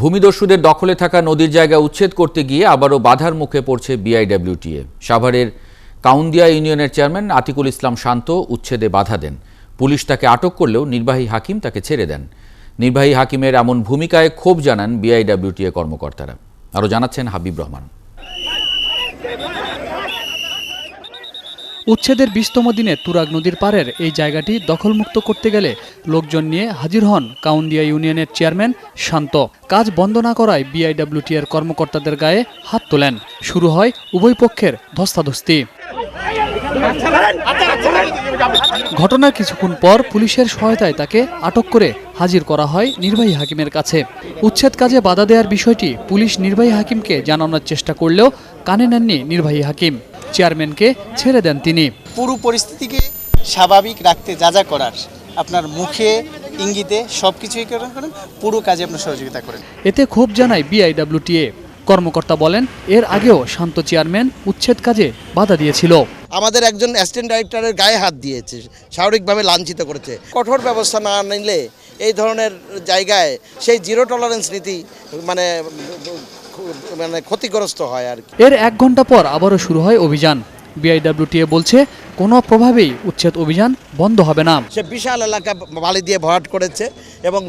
ভূমিদস্যুদের দখলে থাকা নদীর জায়গা উচ্ছেদ করতে গিয়ে আবারও বাধার মুখে পড়ছে বিআইডব্লিউটিএ। সাভারের কাউন্দিয়া ইউনিয়নের চেয়ারম্যান আতিকুল ইসলাম শান্ত উচ্ছেদে বাধা দেন। পুলিশ তাকে আটক করলেও নির্বাহী হাকিম তাকে ছেড়ে দেন। নির্বাহী হাকিমের এমন ভূমিকায় ক্ষোভ জানান বিআইডব্লিউটিএ কর্মকর্তারা। আরও জানাচ্ছেন হাবিব রহমান। উচ্ছেদের বিশতম দিনে তুরাগ নদীর পাড়ের এই জায়গাটি দখলমুক্ত করতে গেলে লোকজন নিয়ে হাজির হন কাউন্দিয়া ইউনিয়নের চেয়ারম্যান শান্ত। কাজ বন্ধ না করায় বিআইডব্লিউটি এর কর্মকর্তাদের গায়ে হাত তোলেন। শুরু হয় উভয় পক্ষের ধস্তাধস্তি। ঘটনার কিছুক্ষণ পর পুলিশের সহায়তায় তাকে আটক করে হাজির করা হয় নির্বাহী হাকিমের কাছে। উচ্ছেদ কাজে বাধা দেওয়ার বিষয়টি পুলিশ নির্বাহী হাকিমকে জানানোর চেষ্টা করলেও কানে নেননি নির্বাহী হাকিম। চেয়ারম্যানকে ছেড়ে দেন তিনি। পুরো পরিস্থিতিকে স্বাভাবিক রাখতে যা যা করার আপনার মুখে ইঙ্গিতে সব কিছুই করেন পুরো কাজে আপনার সহযোগিতা করেন। এতে ক্ষোভ জানায় বিআইডব্লিউটিএ। কর্মকর্তা বলেন এর আগেও শান্ত চেয়ারম্যান উচ্ছেদ কাজে বাধা দিয়েছিল। আমাদের একজন অ্যাসিস্ট্যান্ট ডাইরেক্টরের গায়ে হাত দিয়েছে স্বাভাবিকভাবে লাঞ্ছিত করেছে। কঠোর ব্যবস্থা না নিলে এই ধরনের জায়গায় সেই জিরো টলারেন্স নীতি মানে মানে ক্ষতিগ্রস্ত হয় আর কি। এর এক ঘণ্টা পর আবারও শুরু হয় অভিযান। বিআইডব্লিউটিএ বলছে কোনো প্রভাবেই উচ্ছেদ অভিযান বন্ধ হবে না। সে বিশাল এলাকা বালি দিয়ে ভরাট করেছে এবং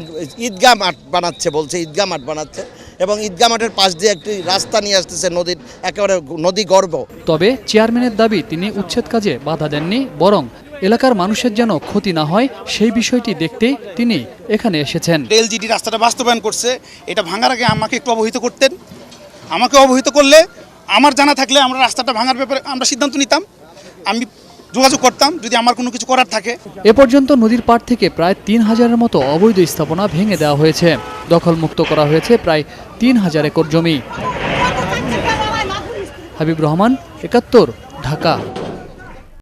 ঈদগাহ মাঠ বানাচ্ছে বলছে ঈদগাহ মাঠ বানাচ্ছে এবং ঈদগাহ মাঠের পাশ দিয়ে একটি রাস্তা নিয়ে আসতেছে নদীর একেবারে নদী গর্ব। তবে চেয়ারম্যানের দাবি তিনি উচ্ছেদ কাজে বাধা দেননি বরং এলাকার মানুষের যেন ক্ষতি না হয় সেই বিষয়টি দেখতেই তিনি এখানে এসেছেন। এলজিডি রাস্তাটা বাস্তবায়ন করছে। এটা ভাঙার আগে আমাকে একটু অবহিত করতেন। আমাকে অবহিত করলে আমার জানা থাকলে আমরা রাস্তাটা ভাঙার ব্যাপারে আমরা সিদ্ধান্ত নিতাম। আমি যোগাযোগ করতাম যদি আমার কোনো কিছু করার থাকে। এ পর্যন্ত নদীর পাড় থেকে প্রায় তিন হাজারের মতো অবৈধ স্থাপনা ভেঙে দেওয়া হয়েছে। দখলমুক্ত করা হয়েছে প্রায় তিন হাজার একর জমি। হাবিব রহমান একাত্তর ঢাকা।